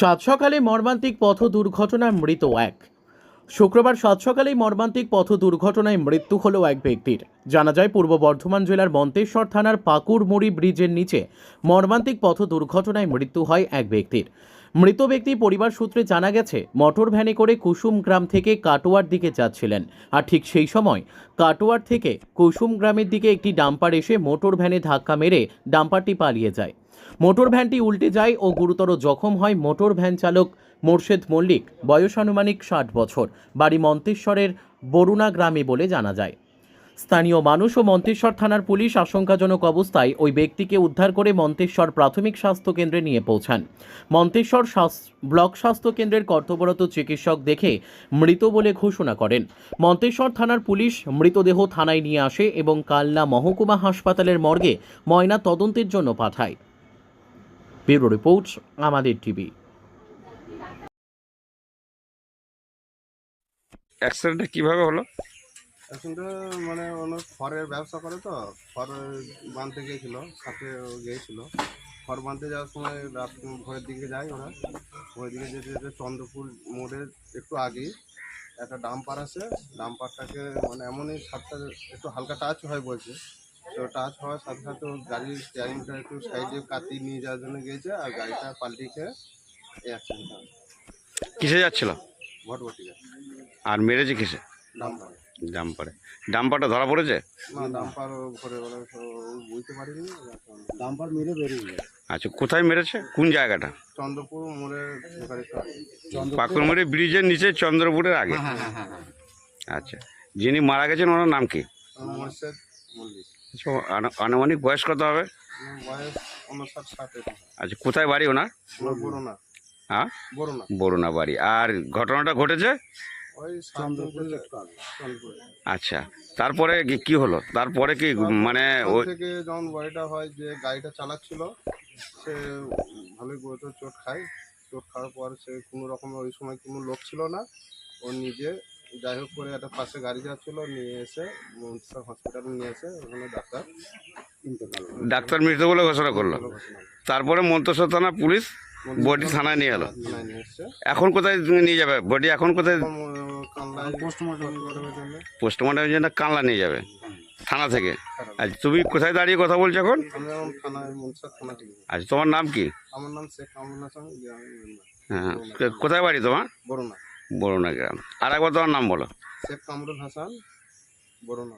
সাত সকালে মর্মান্তিক পথ দুর্ঘটনায় মৃত এক। শুক্রবার সাত সকালেই মর্মান্তিক পথ দুর্ঘটনায় মৃত্যু হলো এক ব্যক্তির। জানা যায়, পূর্ব বর্ধমান জেলার মন্তেশ্বর থানার পাকুড়মুড়ি ব্রিজের নিচে মর্মান্তিক পথ দুর্ঘটনায় মৃত্যু হয় এক ব্যক্তির। মৃত ব্যক্তি পরিবার সূত্রে জানা গেছে, মোটর ভ্যানে করে কুসুম গ্রাম থেকে কাটোয়ার দিকে যাচ্ছিলেন আর ঠিক সেই সময় কাটোয়ার থেকে কুসুম গ্রামের দিকে একটি ডাম্পার এসে মোটর ভ্যানে ধাক্কা মেরে ডাম্পারটি পালিয়ে যায়। মোটর ভ্যানটি উল্টে যায় ও গুরুতর জখম হয় মোটর ভ্যান চালক মোর্শেদ মল্লিক বয়স আনুমানিক ষাট বছর, বাড়ি মন্তেশ্বরের বরুণা গ্রামে বলে জানা যায়। স্থানীয় মানুষ ও মন্তেশ্বর থানার পুলিশ আশঙ্কাজনক অবস্থায় ওই ব্যক্তিকে উদ্ধার করে মন্তেশ্বর প্রাথমিক স্বাস্থ্য কেন্দ্রে নিয়ে পৌঁছান। মন্তেশ্বর ব্লক স্বাস্থ্য কেন্দ্রের কর্তব্যরত চিকিৎসক দেখে মৃত বলে ঘোষণা করেন। মন্তেশ্বর থানার পুলিশ মৃতদেহ থানায় নিয়ে আসে এবং কালনা মহকুমা হাসপাতালের মর্গে ময়না তদন্তের জন্য পাঠায়। ব্যুরো রিপোর্ট আমাদের টিভি। অ্যাক্সিডেন্টটা কীভাবে হলো? এখনটা মানে অনেক খড়ের ব্যবসা করে তো খড় বাঁধতে গিয়েছিল সাথে ও গিয়েছিল। খড় বাঁধতে যাওয়ার সময় রাত ভোরের দিকে যায় ওরা। ভোরের দিকে যেতে যেতে চন্দ্রপুর মোড়ের একটু আগেই একটা ডাম্পার আছে। ডাম্পারটাকে মানে এমনই সাতটা একটু হালকা টাচ হয় বলছে। তো টাচ হওয়ার সাথে সাথে ও গাড়ির স্টিয়ারিংটা একটু সাইডে কাটিয়ে নিয়ে যাওয়ার জন্য গিয়েছে আর গাড়িটা পাল্টি খেয়ে এই অ্যাক্সিডেন্ট হয় কিসে যাচ্ছিল? ভটভটি আর মেরেছে কিসে? ডাম্পার। ডাম্পারে। ডাম্পারটা ধরা পড়েছে? না ডাম্পার ঘরে ওরা বুঝতে পারিনি। ডাম্পার মেরে বেরিয়ে আচ্ছা কোথায় মেরেছে? কোন জায়গাটা? চন্দ্রপুর মোড়ের আগে। পাকুড়মুড়ি ব্রিজের নিচে চন্দ্রপুরের আগে? হ্যাঁ হ্যাঁ হ্যাঁ হ্যাঁ। আচ্ছা যিনি মারা গেছেন ওনার নাম কি? মোর্শেদ মল্লিক আচ্ছা, আনুমানিক বয়স কত হবে? আচ্ছা কোথায় বাড়ি ওনার? হ্যাঁ? বরুণা বাড়ি। আর ঘটনাটা ঘটেছে। আচ্ছা তারপরে কি- হলো? তারপরে কি মানে ওই থেকে যখন বয়টা হয় যে গাড়িটা চালাচ্ছিল সে ভালোই গুরুতর চোট খায়। চোট খাওয়ার পর সে কোনো রকম ওই সময় কোনো লোক ছিল না। ও নিজে যাই হোক করে একটা পাশে গাড়ি যাচ্ছিল নিয়ে এসে মনসা হসপিটালে নিয়ে এসে ওখানে ডাক্তার ডাক্তার মৃত বলে ঘোষণা করল। তারপরে মন্তসর থানা পুলিশ বডি থানায় নিয়ে এলো। নিয়ে এসছে। এখন কোথায় নিয়ে যাবে? বডি এখন কোথায়? পোস্টমর্টমের জন্য কানলা নিয়ে যাবে থানা থেকে। আচ্ছা তুমি কোথায় দাঁড়িয়ে কথা বলছো এখন? থানায় থানা আচ্ছা তোমার নাম কি? আমার নাম শেখ মেম্বার হ্যাঁ কোথায় বাড়ি তোমার? বড়োনা বরুণা গ্রাম। আর একবার তোমার নাম বলো। শেখ কামরুল হাসান বড়োনা